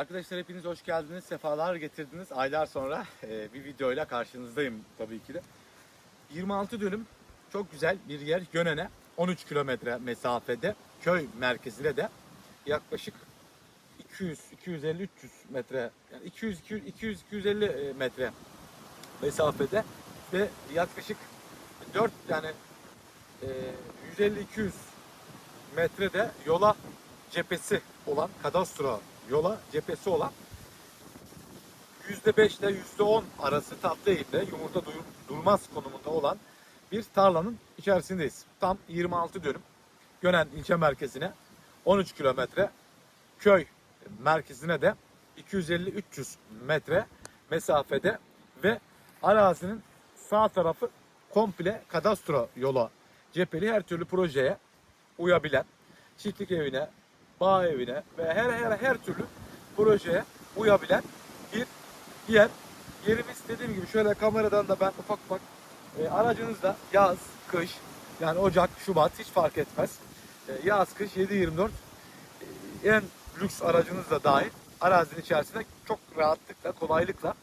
Arkadaşlar hepiniz hoş geldiniz, sefalar getirdiniz. Aylar sonra e, bir videoyla karşınızdayım tabii ki de. 26 dönüm çok güzel bir yer Gönen'e 13 kilometre mesafede köy merkezine de yaklaşık 200 250 300 metre yani 200 200 200 250 e, metre mesafede ve yaklaşık 4 yani e, 150 200 metrede yola cephesi olan kadastro yola cephesi olan %5 ile %10 arası tatlı eğimde yumurta dur- durmaz konumunda olan bir tarlanın içerisindeyiz. Tam 26 dönüm. Gönen ilçe merkezine 13 kilometre köy merkezine de 250-300 metre mesafede ve arazinin sağ tarafı komple kadastro yola cepheli her türlü projeye uyabilen çiftlik evine, bağ evine ve her her her türlü projeye uyabilen bir yer. Yerimiz dediğim gibi şöyle kameradan da ben ufak ufak e, aracınızda yaz, kış yani Ocak, Şubat hiç fark etmez. E, yaz, kış 7-24 e, en lüks aracınız da dahil arazinin içerisine çok rahatlıkla, kolaylıkla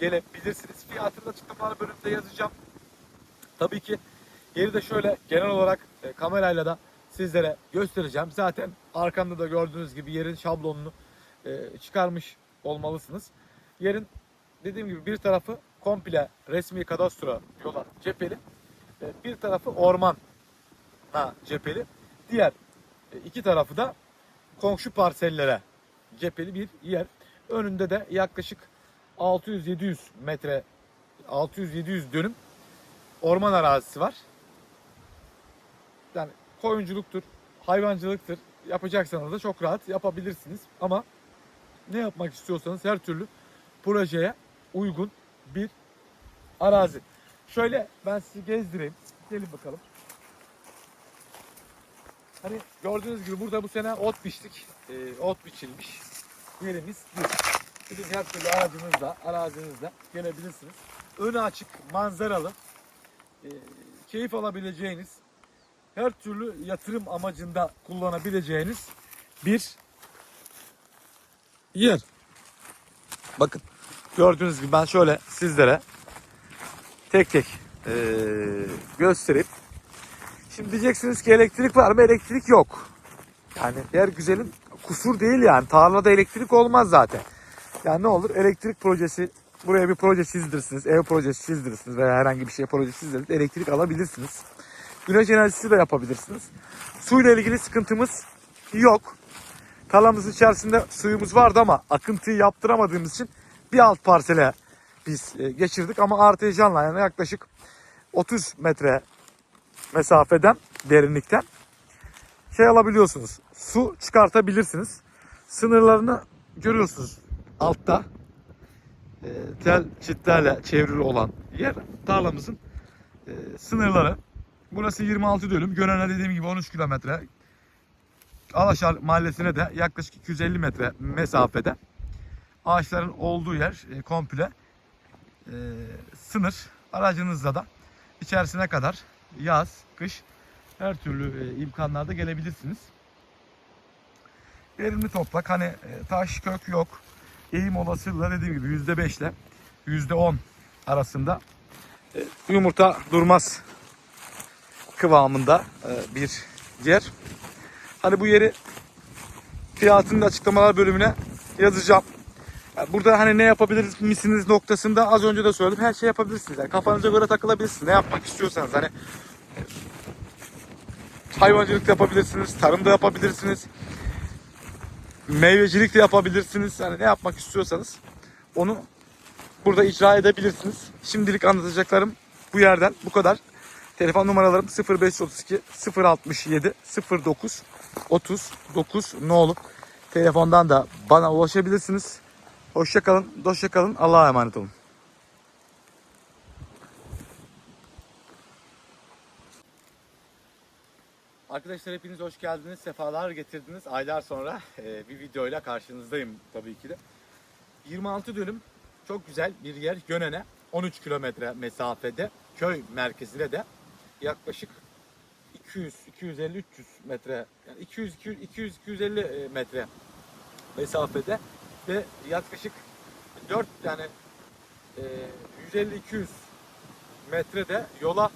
gelebilirsiniz. Fiyatını da açıklamalar bölümünde yazacağım. Tabii ki yeri de şöyle genel olarak e, kamerayla da sizlere göstereceğim. Zaten arkamda da gördüğünüz gibi yerin şablonunu e, çıkarmış olmalısınız. Yerin dediğim gibi bir tarafı komple resmi kadastro yola cepheli. e, Bir tarafı orman ha, cepheli. Diğer e, iki tarafı da komşu parsellere cepheli bir yer. Önünde de yaklaşık 600-700 metre 600-700 dönüm orman arazisi var. Yani koyunculuktur, hayvancılıktır. Yapacaksanız da çok rahat yapabilirsiniz. Ama ne yapmak istiyorsanız her türlü projeye uygun bir arazi. Şöyle ben sizi gezdireyim. Gelin bakalım. Hani gördüğünüz gibi burada bu sene ot biçtik. Ee, ot biçilmiş. Yerimiz bir. Sizin her türlü aracınızla, arazinizle gelebilirsiniz. Önü açık, manzaralı. Ee, keyif alabileceğiniz, her türlü yatırım amacında kullanabileceğiniz bir yer. Bakın gördüğünüz gibi ben şöyle sizlere tek tek eee, gösterip şimdi diyeceksiniz ki elektrik var mı? Elektrik yok. Yani her güzelin kusur değil yani. Tarlada elektrik olmaz zaten. Yani ne olur elektrik projesi buraya bir proje çizdirirsiniz. Ev projesi çizdirirsiniz veya herhangi bir şey projesi çizdirirsiniz. Elektrik alabilirsiniz. Güneş enerjisi de yapabilirsiniz. Suyla ilgili sıkıntımız yok. Tarlamızın içerisinde suyumuz vardı ama akıntıyı yaptıramadığımız için bir alt parsele biz e, geçirdik ama artejanla yani yaklaşık 30 metre mesafeden derinlikten şey alabiliyorsunuz. Su çıkartabilirsiniz. Sınırlarını görüyorsunuz altta. E, tel çitlerle çevrili olan yer tarlamızın e, sınırları. Burası 26 dönüm. Gönen'e dediğim gibi 13 kilometre. Alaşar mahallesine de yaklaşık 250 metre mesafede. Ağaçların olduğu yer e, komple e, sınır. Aracınızla da içerisine kadar yaz, kış her türlü e, imkanlarda gelebilirsiniz. Verimli toprak hani e, taş kök yok. Eğim olasılığı dediğim gibi %5 ile %10 arasında e, yumurta durmaz kıvamında e, bir yer. Hani bu yeri fiyatını da açıklamalar bölümüne yazacağım. Yani burada hani ne yapabiliriz misiniz noktasında az önce de söyledim. Her şey yapabilirsiniz. Yani kafanıza göre takılabilirsiniz. Ne yapmak istiyorsanız hani hayvancılık da yapabilirsiniz, tarım da yapabilirsiniz. Meyvecilik de yapabilirsiniz. Hani ne yapmak istiyorsanız onu burada icra edebilirsiniz. Şimdilik anlatacaklarım bu yerden bu kadar. Telefon numaralarım 0532 067 09 39 ne olur. Telefondan da bana ulaşabilirsiniz. Hoşça kalın, hoşça kalın. Allah'a emanet olun. Arkadaşlar hepiniz hoş geldiniz, sefalar getirdiniz. Aylar sonra e, bir videoyla karşınızdayım tabii ki de. 26 dönüm çok güzel bir yer Gönen'e 13 kilometre mesafede köy merkezine de yaklaşık 200 250 300 metre yani 200 200 200 250 metre mesafede ve yaklaşık 4 yani e, 150-200 metrede yola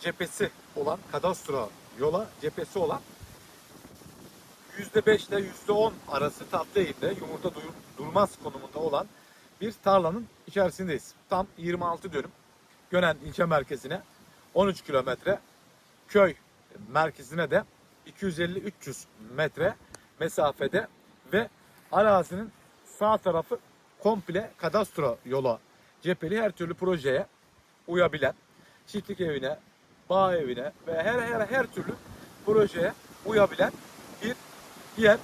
cephesi olan kadastro yola cephesi olan %5 ile %10 arası tatlı eğimde yumurta dur- durmaz konumunda olan bir tarlanın içerisindeyiz. Tam 26 dönüm. Gönen ilçe merkezine 13 kilometre, köy merkezine de 250-300 metre mesafede ve arazinin sağ tarafı komple kadastro yola cepheli her türlü projeye uyabilen çiftlik evine, bağ evine ve her her her türlü projeye uyabilen bir yer.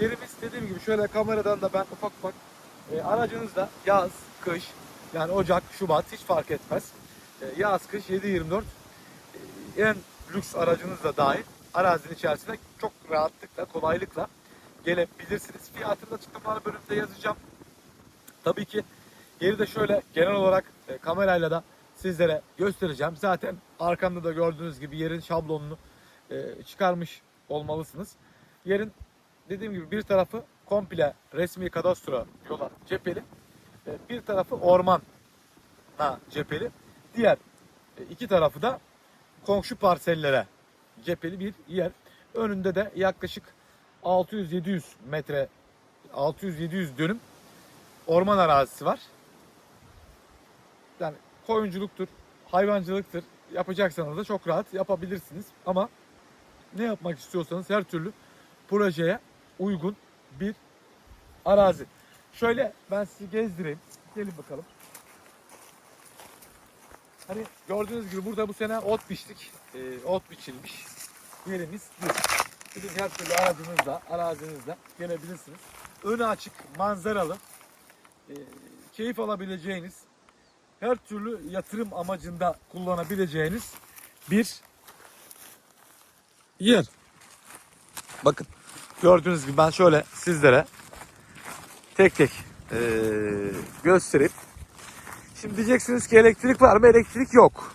Yerimiz dediğim gibi şöyle kameradan da ben ufak ufak e, aracınızda yaz, kış yani Ocak, Şubat hiç fark etmez. E, yaz, kış 7-24 e, en lüks aracınız da dahil arazinin içerisine çok rahatlıkla, kolaylıkla gelebilirsiniz. Fiyatını açıklamalar bölümünde yazacağım. Tabii ki yeri de şöyle genel olarak e, kamerayla da sizlere göstereceğim. Zaten arkamda da gördüğünüz gibi yerin şablonunu e, çıkarmış olmalısınız. Yerin dediğim gibi bir tarafı komple resmi kadastro yola cepheli. e, Bir tarafı orman cepheli. Diğer e, iki tarafı da komşu parsellere cepheli bir yer. Önünde de yaklaşık 600-700 metre 600-700 dönüm orman arazisi var. Yani koyunculuktur, hayvancılıktır yapacaksanız da çok rahat yapabilirsiniz. Ama ne yapmak istiyorsanız her türlü projeye uygun bir arazi. Şöyle ben sizi gezdireyim. Gelin bakalım. Hani gördüğünüz gibi burada bu sene ot biçtik. Ee, ot biçilmiş. Yerimiz bir. Sizin her türlü aracınızla, arazinizle gelebilirsiniz. Önü açık, manzaralı. Ee, keyif alabileceğiniz, her türlü yatırım amacında kullanabileceğiniz bir yer. Bakın gördüğünüz gibi ben şöyle sizlere tek tek eee göstereyim. Şimdi diyeceksiniz ki elektrik var mı? Elektrik yok.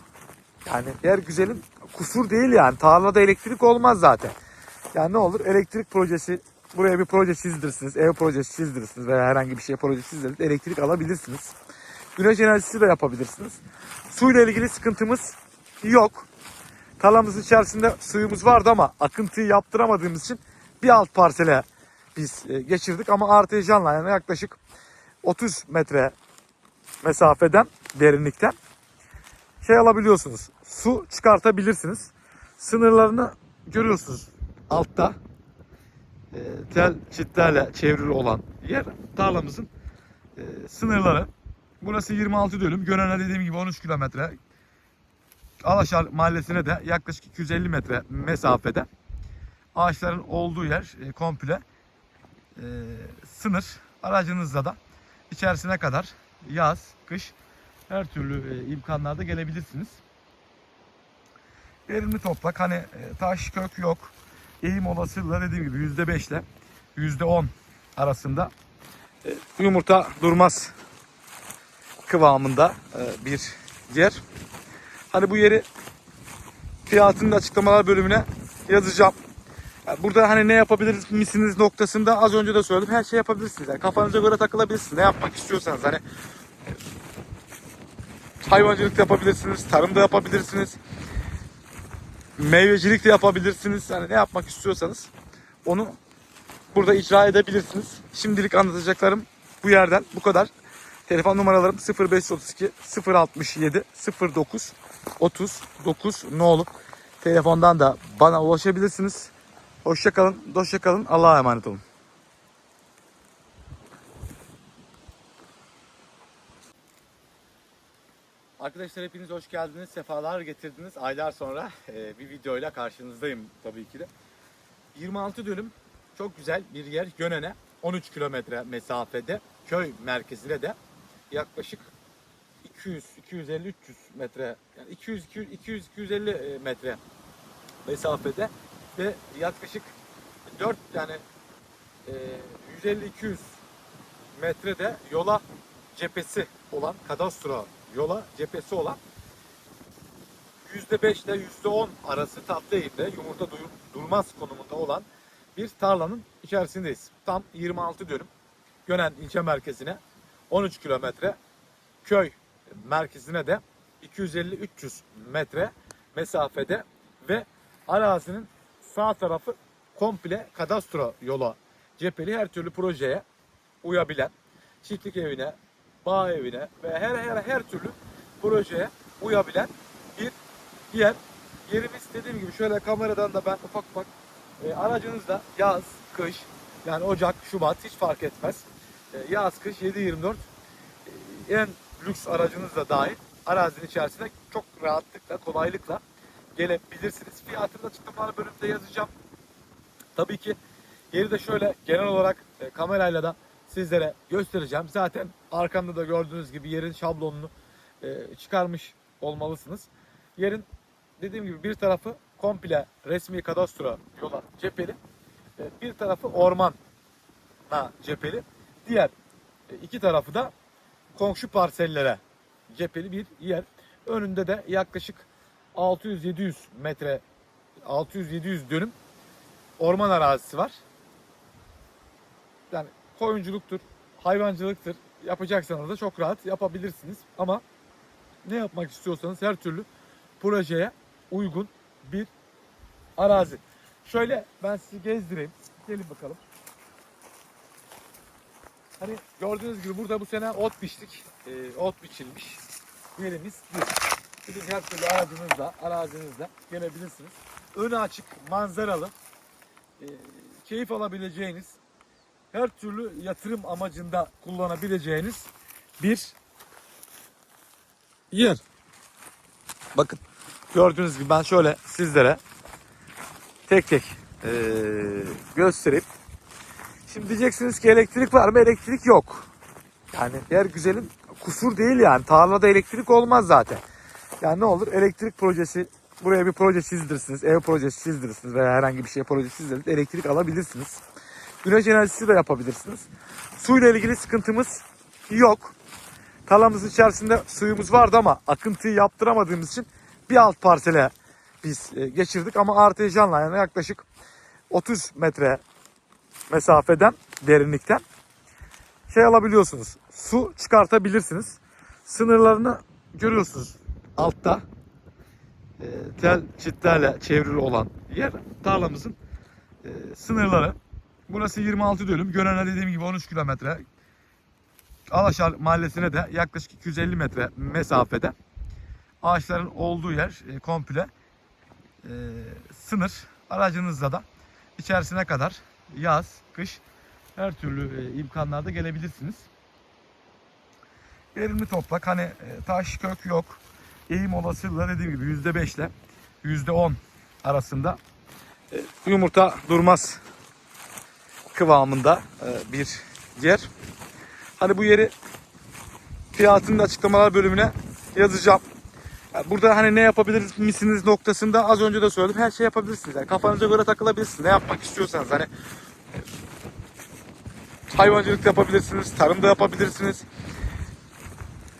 Yani yer güzelim kusur değil yani. Tarlada elektrik olmaz zaten. Yani ne olur elektrik projesi buraya bir proje çizdirirsiniz. Ev projesi çizdirirsiniz veya herhangi bir şey projesi çizdirirsiniz. Elektrik alabilirsiniz. Güneş enerjisi de yapabilirsiniz. Suyla ilgili sıkıntımız yok. Tarlamızın içerisinde suyumuz vardı ama akıntıyı yaptıramadığımız için bir alt parsele biz e, geçirdik ama artejanla yani yaklaşık 30 metre mesafeden derinlikten şey alabiliyorsunuz. Su çıkartabilirsiniz. Sınırlarını görüyorsunuz altta. E, tel çitlerle çevrili olan yer tarlamızın e, sınırları. Burası 26 dönüm. Gönen'e dediğim gibi 13 kilometre. Alaşar mahallesine de yaklaşık 250 metre mesafede. Ağaçların olduğu yer e, komple e, sınır. Aracınızla da içerisine kadar yaz, kış her türlü e, imkanlarda gelebilirsiniz. Verimli toprak hani e, taş kök yok. Eğim olasılığı dediğim gibi %5 ile %10 arasında e, yumurta durmaz kıvamında bir yer. Hani bu yeri fiyatını da açıklamalar bölümüne yazacağım. Burada hani ne yapabilir misiniz noktasında az önce de söyledim. Her şey yapabilirsiniz. Yani kafanıza göre takılabilirsiniz. Ne yapmak istiyorsanız hani hayvancılık da yapabilirsiniz, tarım da yapabilirsiniz. Meyvecilik de yapabilirsiniz. Yani ne yapmak istiyorsanız onu burada icra edebilirsiniz. Şimdilik anlatacaklarım bu yerden bu kadar. Telefon numaralarım 0532 067 09 39 ne olur. Telefondan da bana ulaşabilirsiniz. Hoşça kalın, hoşça kalın. Allah'a emanet olun. Arkadaşlar hepiniz hoş geldiniz. Sefalar getirdiniz. Aylar sonra e, bir videoyla karşınızdayım tabii ki de. 26 dönüm çok güzel bir yer. Gönen'e 13 kilometre mesafede köy merkezine de yaklaşık 200 250 300 metre yani 200 200 200 250 metre mesafede ve yaklaşık 4 yani e, 150 200 metrede yola cephesi olan kadastro yola cephesi olan %5 ile %10 arası tatlı eğimde yumurta dur- durmaz konumunda olan bir tarlanın içerisindeyiz. Tam 26 dönüm. Gönen ilçe merkezine 13 kilometre, köy merkezine de 250-300 metre mesafede ve arazinin sağ tarafı komple kadastro yola cepheli her türlü projeye uyabilen çiftlik evine, bağ evine ve her her her türlü projeye uyabilen bir yer. Yerimiz dediğim gibi şöyle kameradan da ben ufak ufak e, aracınızda yaz, kış yani Ocak, Şubat hiç fark etmez. E, yaz, kış 7-24 e, en lüks aracınız da dahil arazinin içerisine çok rahatlıkla, kolaylıkla gelebilirsiniz. Fiyatını açıklamalar bölümünde yazacağım. Tabii ki yeri de şöyle genel olarak e, kamerayla da sizlere göstereceğim. Zaten arkamda da gördüğünüz gibi yerin şablonunu e, çıkarmış olmalısınız. Yerin dediğim gibi bir tarafı komple resmi kadastro yola cepheli. e, Bir tarafı orman cepheli. Diğer e, iki tarafı da komşu parsellere cepheli bir yer. Önünde de yaklaşık 600-700 metre 600-700 dönüm orman arazisi var. Yani koyunculuktur, hayvancılıktır yapacaksanız da çok rahat yapabilirsiniz. Ama ne yapmak istiyorsanız her türlü projeye uygun bir arazi. Şöyle ben sizi gezdireyim. Gelin bakalım. Hani gördüğünüz gibi burada bu sene ot biçtik. Ee, ot biçilmiş. Yerimiz bir. Sizin her türlü aracınızla, arazinizle gelebilirsiniz. Önü açık, manzaralı. Ee, keyif alabileceğiniz, her türlü yatırım amacında kullanabileceğiniz bir yer. Bakın gördüğünüz gibi ben şöyle sizlere tek tek eee gösterip şimdi diyeceksiniz ki elektrik var mı? Elektrik yok. Yani yer güzelim kusur değil yani. Tarlada elektrik olmaz zaten. Yani ne olur elektrik projesi buraya bir proje çizdirirsiniz. Ev projesi çizdirirsiniz veya herhangi bir şey proje çizdirirsiniz. Elektrik alabilirsiniz. Güneş enerjisi de yapabilirsiniz. Suyla ilgili sıkıntımız yok. Tarlamızın içerisinde suyumuz vardı ama akıntıyı yaptıramadığımız için bir alt parsele biz e, geçirdik ama artejanla yani yaklaşık 30 metre mesafeden derinlikten şey alabiliyorsunuz. Su çıkartabilirsiniz. Sınırlarını görüyorsunuz altta. E, tel çitlerle çevrili olan yer tarlamızın e, sınırları. Burası 26 dönüm. Gönen'e dediğim gibi 13 kilometre. Alaşar mahallesine de yaklaşık 250 metre mesafede. Ağaçların olduğu yer e, komple e, sınır. Aracınızla da içerisine kadar yaz, kış her türlü e, imkanlarda gelebilirsiniz. Verimli toprak hani e, taş kök yok. Eğim olasılığı dediğim gibi %5 ile %10 arasında e, yumurta durmaz kıvamında e, bir yer. Hani bu yeri fiyatını da açıklamalar bölümüne yazacağım. Burada hani ne yapabilir misiniz noktasında az önce de söyledim. Her şey yapabilirsiniz. Yani kafanıza göre takılabilirsiniz. Ne yapmak istiyorsanız hani e, hayvancılık da yapabilirsiniz, tarım da yapabilirsiniz.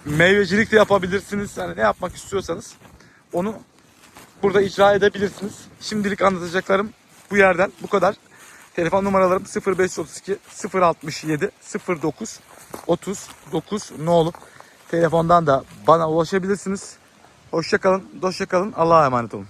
Meyvecilik de yapabilirsiniz. Yani ne yapmak istiyorsanız onu burada icra edebilirsiniz. Şimdilik anlatacaklarım bu yerden bu kadar. Telefon numaralarım 0532 067 09 39 ne olup telefondan da bana ulaşabilirsiniz. Hoşçakalın, hoşçakalın. Allah'a emanet olun.